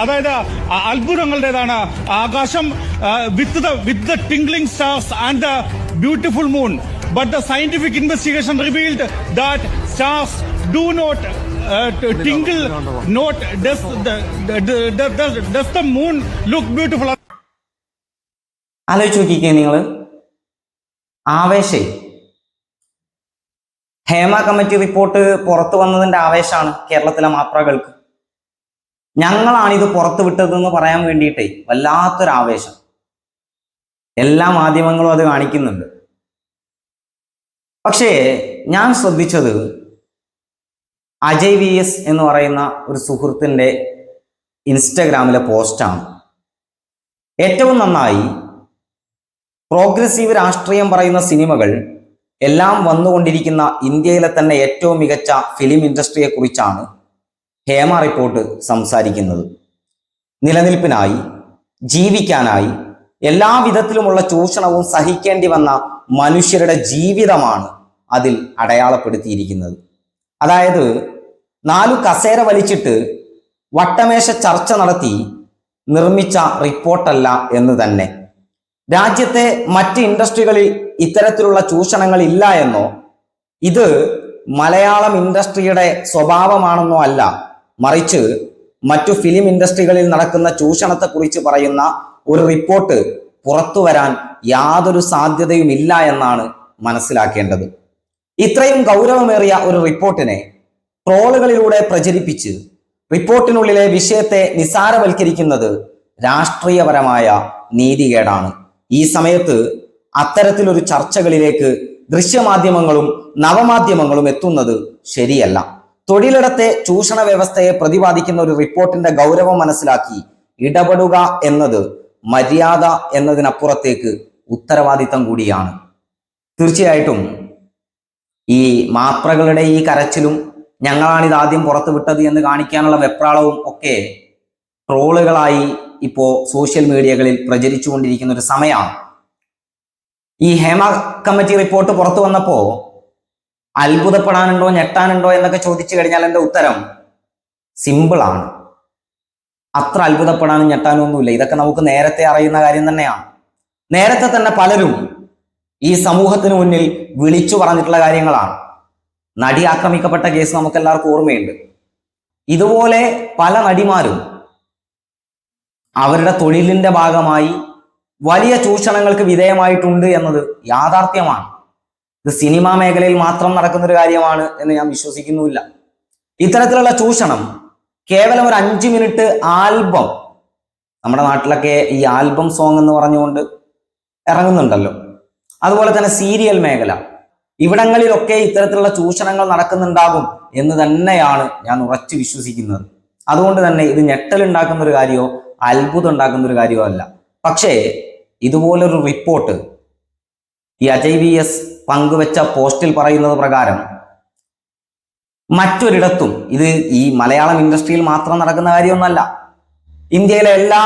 അതായത് അത്ഭുതങ്ങളുടേതാണ്. ആകാശം with the with the tingling stars and the beautiful moon but the scientific investigation revealed that stars do not tingle not does the moon look beautiful ആലോചിച്ച് നോക്കിക്കേ നിങ്ങൾ ആവേശേ. Hema committee report പുറത്തു വന്നതിന്റെ ആവേശമാണ് കേരളത്തിലെ മാപ്രകൾക്ക്. ഞങ്ങളാണ് ഇത് പുറത്തു വിട്ടതെന്ന് പറയാൻ വേണ്ടിയിട്ടേ വല്ലാത്തൊരാവേശം. എല്ലാ മാധ്യമങ്ങളും അത് കാണിക്കുന്നുണ്ട്. പക്ഷേ ഞാൻ ശ്രദ്ധിച്ചത് അജയ് വി എസ് എന്ന് പറയുന്ന ഒരു സുഹൃത്തിന്റെ ഇൻസ്റ്റഗ്രാമിലെ പോസ്റ്റാണ്. ഏറ്റവും നന്നായി പ്രോഗ്രസീവ് രാഷ്ട്രീയം പറയുന്ന സിനിമകൾ എല്ലാം വന്നുകൊണ്ടിരിക്കുന്ന ഇന്ത്യയിലെ തന്നെ ഏറ്റവും മികച്ച ഫിലിം ഇൻഡസ്ട്രിയെ കുറിച്ചാണ് ഹേമ റിപ്പോർട്ട് സംസാരിക്കുന്നത്. നിലനിൽപ്പിനായി ജീവിക്കാനായി എല്ലാ വിധത്തിലുമുള്ള ചൂഷണവും സഹിക്കേണ്ടി വന്ന മനുഷ്യരുടെ ജീവിതമാണ് അതിൽ അടയാളപ്പെടുത്തിയിരിക്കുന്നത്. അതായത് നാലു കസേര വലിച്ചിട്ട് വട്ടമേശ ചർച്ച നടത്തി നിർമ്മിച്ച റിപ്പോർട്ടല്ല എന്ന് തന്നെ. രാജ്യത്തെ മറ്റ് ഇൻഡസ്ട്രികളിൽ ഇത്തരത്തിലുള്ള ചൂഷണങ്ങൾ ഇല്ല എന്നോ ഇത് മലയാളം ഇൻഡസ്ട്രിയുടെ സ്വഭാവമാണെന്നോ അല്ല മറിച്ച് മറ്റു ഫിലിം ഇൻഡസ്ട്രികളിൽ നടക്കുന്ന ചൂഷണത്തെ കുറിച്ച് പറയുന്ന ഒരു റിപ്പോർട്ട് പുറത്തു വരാൻ യാതൊരു സാധ്യതയുമില്ല എന്നാണ് മനസ്സിലാക്കേണ്ടത്. ഇത്രയും ഗൗരവമേറിയ ഒരു റിപ്പോർട്ടിനെ ട്രോളുകളിലൂടെ പ്രചരിപ്പിച്ച് റിപ്പോർട്ടിനുള്ളിലെ വിഷയത്തെ നിസാരവൽക്കരിക്കുന്നത് രാഷ്ട്രീയപരമായ നീതികേടാണ്. ഈ സമയത്ത് അത്തരത്തിലൊരു ചർച്ചകളിലേക്ക് ദൃശ്യമാധ്യമങ്ങളും നവമാധ്യമങ്ങളും എത്തുന്നത് ശരിയല്ല. തൊഴിലിടത്തെ ചൂഷണ വ്യവസ്ഥയെ പ്രതിപാദിക്കുന്ന ഒരു റിപ്പോർട്ടിന്റെ ഗൗരവം മനസ്സിലാക്കി ഇടപെടുക എന്നത് മര്യാദ എന്നതിനപ്പുറത്തേക്ക് ഉത്തരവാദിത്തം കൂടിയാണ്. തീർച്ചയായിട്ടും ഈ മാപ്രകളുടെ ഈ കരച്ചിലും ഞങ്ങളാണ് ഇത് ആദ്യം പുറത്തു വിട്ടത് എന്ന് കാണിക്കാനുള്ള വെപ്രാളവും ഒക്കെ ട്രോളുകളായി ഇപ്പോ സോഷ്യൽ മീഡിയകളിൽ പ്രചരിച്ചുകൊണ്ടിരിക്കുന്ന ഒരു സമയമാണ്. ഈ ഹേമ കമ്മിറ്റി റിപ്പോർട്ട് പുറത്തു വന്നപ്പോ അത്ഭുതപ്പെടാനുണ്ടോ ഞെട്ടാനുണ്ടോ എന്നൊക്കെ ചോദിച്ചു കഴിഞ്ഞാൽ എന്റെ ഉത്തരം? സിമ്പിളാണ് അത്ര അത്ഭുതപ്പെടാനും ഞെട്ടാനും ഒന്നുമില്ല. ഇതൊക്കെ നമുക്ക് നേരത്തെ അറിയുന്ന കാര്യം തന്നെയാണ്. നേരത്തെ തന്നെ പലരും ഈ സമൂഹത്തിന് മുന്നിൽ വിളിച്ചു പറഞ്ഞിട്ടുള്ള കാര്യങ്ങളാണ്. നടി ആക്രമിക്കപ്പെട്ട കേസ് നമുക്ക് എല്ലാവർക്കും ഓർമ്മയുണ്ട്. ഇതുപോലെ പല നടിമാരും അവരുടെ തൊഴിലിന്റെ ഭാഗമായി വലിയ ചൂഷണങ്ങൾക്ക് വിധേയമായിട്ടുണ്ട് എന്നത് യാഥാർത്ഥ്യമാണ്. ഇത് സിനിമാ മേഖലയിൽ മാത്രം നടക്കുന്ന ഒരു കാര്യമാണ് എന്ന് ഞാൻ വിശ്വസിക്കുന്നുമില്ല. ഇത്തരത്തിലുള്ള ചൂഷണം കേവലം ഒരു അഞ്ച് മിനിറ്റ് ആൽബം നമ്മുടെ നാട്ടിലൊക്കെ ഈ ആൽബം സോങ് എന്ന് പറഞ്ഞുകൊണ്ട് ഇറങ്ങുന്നുണ്ടല്ലോ. അതുപോലെ തന്നെ സീരിയൽ മേഖല ഇവിടങ്ങളിലൊക്കെ ഇത്തരത്തിലുള്ള ചൂഷണങ്ങൾ നടക്കുന്നുണ്ടാകും എന്ന് തന്നെയാണ് ഞാൻ ഉറച്ചു വിശ്വസിക്കുന്നത്. അതുകൊണ്ട് തന്നെ ഇത് ഞെട്ടലുണ്ടാക്കുന്ന ഒരു കാര്യമോ അത്ഭുതം ഉണ്ടാക്കുന്ന ഒരു കാര്യമോ അല്ല. പക്ഷേ ഇതുപോലൊരു റിപ്പോർട്ട് ഈ അജയ് വി എസ് പങ്കുവെച്ച പോസ്റ്റിൽ പറയുന്നത് പ്രകാരം മറ്റൊരിടത്തും ഇത് ഈ മലയാളം ഇൻഡസ്ട്രിയിൽ മാത്രം നടക്കുന്ന കാര്യമൊന്നല്ല ഇന്ത്യയിലെ എല്ലാ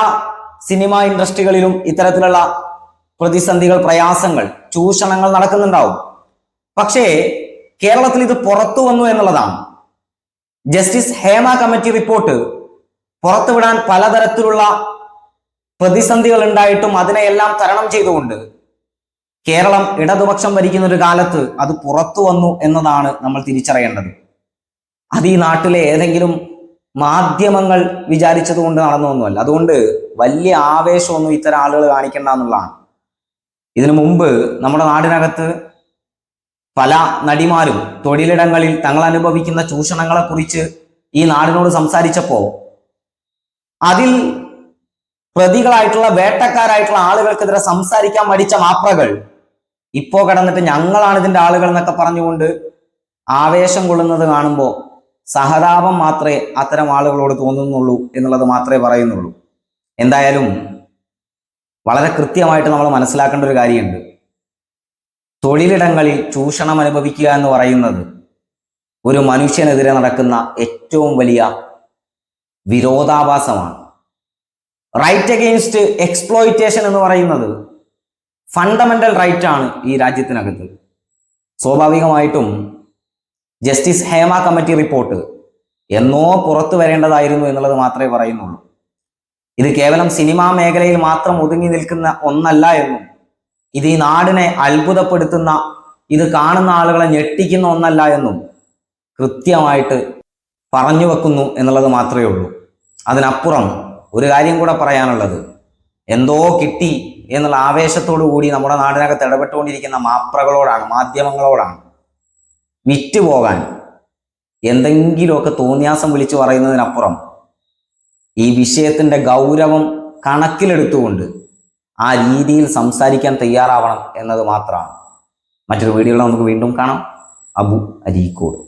സിനിമാ ഇൻഡസ്ട്രികളിലും ഇത്തരത്തിലുള്ള പ്രതിസന്ധികൾ പ്രയാസങ്ങൾ ചൂഷണങ്ങൾ നടക്കുന്നുണ്ടാവും. പക്ഷേ കേരളത്തിൽ ഇത് പുറത്തു വന്നു എന്നുള്ളതാണ്. ജസ്റ്റിസ് ഹേമ കമ്മിറ്റി റിപ്പോർട്ട് പുറത്തുവിടാൻ പലതരത്തിലുള്ള പ്രതിസന്ധികൾ ഉണ്ടായിട്ടും അതിനെയെല്ലാം തരണം ചെയ്തുകൊണ്ട് കേരളം ഇടതുപക്ഷം ഭരിക്കുന്ന ഒരു കാലത്ത് അത് പുറത്തു വന്നു എന്നതാണ് നമ്മൾ തിരിച്ചറിയേണ്ടത്. അത് ഈ നാട്ടിലെ ഏതെങ്കിലും മാധ്യമങ്ങൾ വിചാരിച്ചത് കൊണ്ട് നടന്നൊന്നുമല്ല അതുകൊണ്ട് വലിയ ആവേശമൊന്നും ഇത്തരം ആളുകൾ കാണിക്കേണ്ട എന്നുള്ളതാണ്. ഇതിനു മുമ്പ് നമ്മുടെ നാടിനകത്ത് പല നടിമാരും തൊഴിലിടങ്ങളിൽ തങ്ങൾ അനുഭവിക്കുന്ന ചൂഷണങ്ങളെക്കുറിച്ച് ഈ നാടിനോട് സംസാരിച്ചപ്പോ അതിൽ പ്രതികളായിട്ടുള്ള വേട്ടക്കാരായിട്ടുള്ള ആളുകൾക്കെതിരെ സംസാരിക്കാൻ മടിച്ച മാപ്രകൾ ഇപ്പോ കിടന്നിട്ട് ഞങ്ങളാണ് ഇതിന്റെ ആളുകൾ എന്നൊക്കെ പറഞ്ഞുകൊണ്ട് ആവേശം കൊള്ളുന്നത് കാണുമ്പോൾ സഹതാപം മാത്രമേ അത്തരം ആളുകളോട് തോന്നുന്നുള്ളൂ എന്നുള്ളത് മാത്രമേ പറയുന്നുള്ളൂ. എന്തായാലും വളരെ കൃത്യമായിട്ട് നമ്മൾ മനസ്സിലാക്കേണ്ട ഒരു കാര്യമുണ്ട്. തൊഴിലിടങ്ങളിൽ ചൂഷണം അനുഭവിക്കുക എന്ന് പറയുന്നത് ഒരു മനുഷ്യനെതിരെ നടക്കുന്ന ഏറ്റവും വലിയ വിരോധാഭാസമാണ്. റൈറ്റ് അഗെയിൻസ്റ്റ് എക്സ്പ്ലോയിറ്റേഷൻ എന്ന് പറയുന്നത് ഫണ്ടമെന്റൽ റൈറ്റ് ആണ് ഈ രാജ്യത്തിനകത്ത്. സ്വാഭാവികമായിട്ടും ജസ്റ്റിസ് ഹേമ കമ്മിറ്റി റിപ്പോർട്ട് എന്നോ പുറത്തു വരേണ്ടതായിരുന്നു എന്നുള്ളത് മാത്രമേ പറയുന്നുള്ളൂ. ഇത് കേവലം സിനിമാ മേഖലയിൽ മാത്രം ഒതുങ്ങി നിൽക്കുന്ന ഒന്നല്ല എന്നും ഇത് ഈ നാടിനെ അത്ഭുതപ്പെടുത്തുന്ന ഇത് കാണുന്ന ആളുകളെ ഞെട്ടിക്കുന്ന ഒന്നല്ല എന്നും കൃത്യമായിട്ട് പറഞ്ഞു വെക്കുന്നു എന്നുള്ളത് മാത്രമേ ഉള്ളൂ. അതിനപ്പുറം ഒരു കാര്യം കൂടെ പറയാനുള്ളത്. എന്തോ കിട്ടി എന്നുള്ള ആവേശത്തോടു കൂടി നമ്മുടെ നാടിനകത്ത് ഇടപെട്ടുകൊണ്ടിരിക്കുന്ന മാപ്രകളോടാണ് മാധ്യമങ്ങളോടാണ് വിറ്റുപോകാൻ എന്തെങ്കിലുമൊക്കെ തോന്നിയാസം വിളിച്ചു പറയുന്നതിനപ്പുറം ഈ വിഷയത്തിന്റെ ഗൗരവം കണക്കിലെടുത്തുകൊണ്ട് ആ രീതിയിൽ സംസാരിക്കാൻ തയ്യാറാവണം എന്നത് മാത്രമാണ്. മറ്റൊരു വീഡിയോയിൽ നമുക്ക് വീണ്ടും കാണാം. അബു അരീക്കോട്.